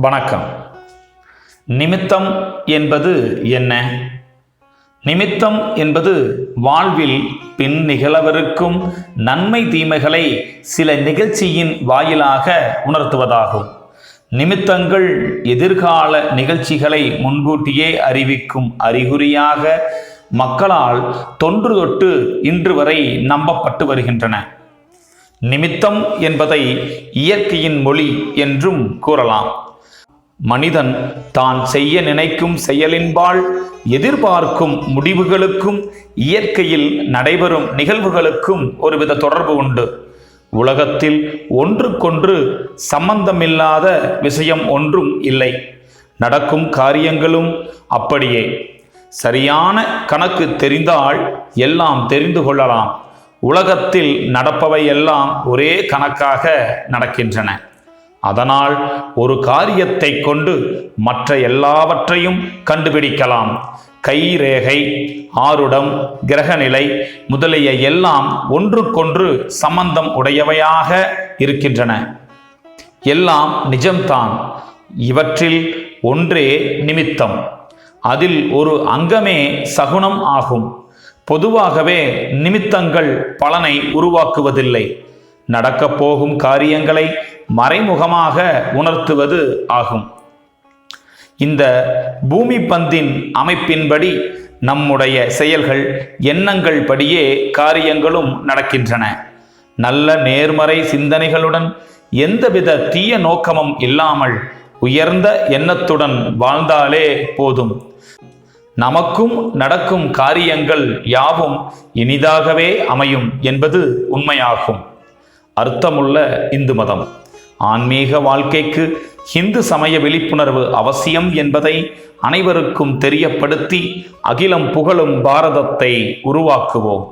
வணக்கம். நிமித்தம் என்பது என்ன? நிமித்தம் என்பது வாழ்வில் பின் நிகழவிருக்கும் நன்மை தீமைகளை சில நிகழ்ச்சியின் வாயிலாக உணர்த்துவதாகும். நிமித்தங்கள் எதிர்கால நிகழ்ச்சிகளை முன்கூட்டியே அறிவிக்கும் அறிகுறியாக மக்களால் தொன்று தொட்டு இன்று வரை நம்பப்பட்டு வருகின்றன. நிமித்தம் என்பதை இயற்கையின் மொழி என்றும் கூறலாம். மனிதன் தான் செய்ய நினைக்கும் செயலின்பால் எதிர்பார்க்கும் முடிவுகளுக்கும் இயற்கையில் நடைபெறும் நிகழ்வுகளுக்கும் ஒருவித தொடர்பு உண்டு. உலகத்தில் ஒன்றுக்கொன்று சம்பந்தமில்லாத விஷயம் ஒன்றும் இல்லை. நடக்கும் காரியங்களும் அப்படியே. சரியான கணக்கு தெரிந்தால் எல்லாம் தெரிந்து கொள்ளலாம். உலகத்தில் நடப்பவை எல்லாம் ஒரே கணக்காக நடக்கின்றன. அதனால் ஒரு காரியத்தை கொண்டு மற்ற எல்லாவற்றையும் கண்டுபிடிக்கலாம். கை ரேகை ஆருடம் கிரகநிலை முதலிய எல்லாம் ஒன்றுக்கொன்று சம்பந்தம் உடையவையாக இருக்கின்றன. எல்லாம் நிஜம்தான். இவற்றில் ஒன்றே நிமித்தம். அதில் ஒரு அங்கமே சகுனம் ஆகும். பொதுவாகவே நிமித்தங்கள் பலனை உருவாக்குவதில்லை. நடக்கப் போகும் காரியங்களை மறைமுகமாக உணர்த்துவது ஆகும். இந்த பூமி பந்தின் அமைப்பின்படி நம்முடைய செயல்கள் எண்ணங்கள் படியே காரியங்களும் நடக்கின்றன. நல்ல நேர்மறை சிந்தனைகளுடன் எந்தவித தீய நோக்கமும் இல்லாமல் உயர்ந்த எண்ணத்துடன் வாழ்ந்தாலே போதும். நமக்கும் நடக்கும் காரியங்கள் யாவும் இனிதாகவே அமையும் என்பது உண்மையாகும். அர்த்தமுள்ள இந்து மதம். ஆன்மீக வாழ்க்கைக்கு இந்து சமய விழிப்புணர்வு அவசியம் என்பதை அனைவருக்கும் தெரியப்படுத்தி அகிலம் புகழும் பாரதத்தை உருவாக்குவோம்.